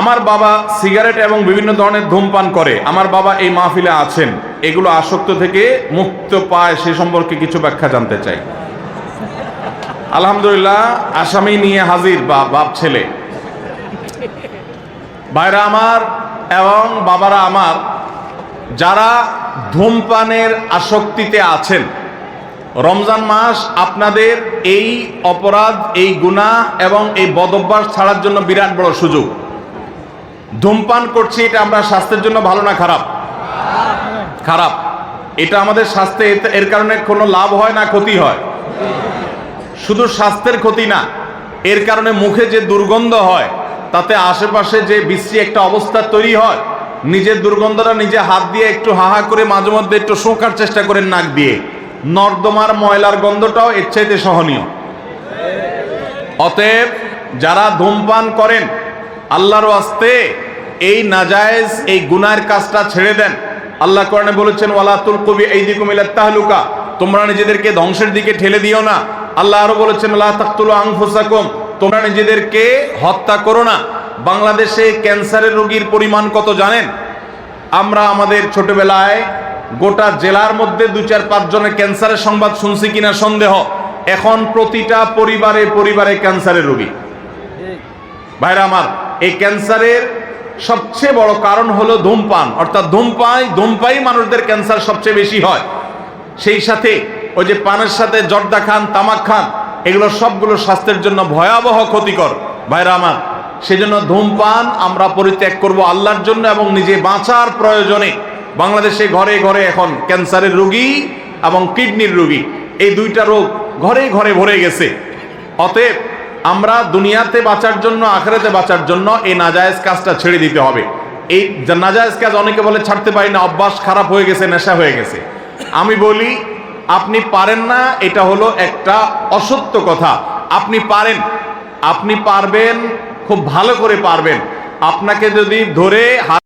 আমার বাবা সিগারেট এবং বিভিন্ন ধরনের ধূমপান করে। আমার বাবা এই মাহফিলে আছেন। এগুলো আসক্ত থেকে মুক্ত পায় সে সম্পর্কে কিছু ব্যাখ্যা জানতে চাই। আলহামদুলিল্লাহ, আসামি নিয়ে হাজির বা বাপ ছেলে। ভাইরা আমার এবং বাবারা আমার, যারা ধূমপানের আসক্তিতে আছেন, রমজান মাস আপনাদের এই অপরাধ, এই গুনাহ এবং এই বদভ্যাস ছাড়ার জন্য বিরাট বড় সুযোগ। ধূমপান করছি, এটা আমরা স্বাস্থ্যের জন্য ভালো না, খারাপ? খারাপ। এটা আমাদের স্বাস্থ্যে, এর কারণে কোনো লাভ হয় না, ক্ষতি হয়। শুধু স্বাস্থ্যের ক্ষতি না, এর কারণে মুখে যে দুর্গন্ধ হয়, তাতে আশেপাশে যে বিশ্রী একটা অবস্থা তৈরি হয়, নিজের দুর্গন্ধটা নিজে হাত দিয়ে একটু হাহা করে মাঝে মধ্যে একটু শোকার চেষ্টা করেন নাক দিয়ে। নর্দমার ময়লার গন্ধটাও এর চাইতে সহনীয়। অতএব যারা ধূমপান করেন আল্লাহর আস্তে এই নাজায়েজ, এই গুনার কাজটা ছেড়ে দেন। আল্লাহ কোরআনে বলেছেন, ওয়ালা কবি এই দিকুম তাহলুকা। তোমরা নিজেদেরকে ধ্বংসের দিকে ঠেলে দিও না। আল্লাহ আরও বলেছেন তাকতুলু আনফুসাকুম। তোমরা নিজেদেরকে হত্যা করো না। বাংলাদেশে ক্যান্সারের রোগীর পরিমাণ কত জানেন? আমরা আমাদের ছোটবেলায় গোটা জেলার মধ্যে দু চার পাঁচজনের ক্যান্সারের সংবাদ শুনছি কিনা সন্দেহ। এখন প্রতিটা পরিবারে পরিবারে ক্যান্সারের রোগী। ভাইরা আমার এই ক্যান্সারের সবচেয়ে বড় কারণ হলো ধূমপান। অর্থাৎ ধূমপাই ধূমপাই মানুষদের ক্যান্সার সবচেয়ে বেশি হয়। সেই সাথে ওই যে পানের সাথে জর্দা খান, তামাক খান, এগুলো সবগুলো স্বাস্থ্যের জন্য ভয়াবহ ক্ষতিকর। ভাইরা আমার, সেজন্য ধূমপান আমরা পরিত্যাগ করব আল্লাহর জন্য এবং নিজে বাঁচার প্রয়োজনে। বাংলাদেশে ঘরে ঘরে এখন ক্যান্সারের রোগী এবং কিডনির রোগী। এই দুইটা রোগ ঘরে ঘরে ভরে গেছে। অতএব আমরা দুনিয়াতে বাঁচার জন্য, আখেরাতে বাঁচার জন্য এই নাজায়েজ কাজটা ছেড়ে দিতে হবে। এই নাজায়েজ কাজ অনেকে বলে, ছাড়তে পারি না, অভ্যাস খারাপ হয়ে গেছে, নেশা হয়ে গেছে। আমি বলি, আপনি পারেন না, এটা হলো একটা অসত্য কথা। আপনি পারেন, আপনি পারবেন, খুব ভালো করে পারবেন। আপনাকে যদি ধরে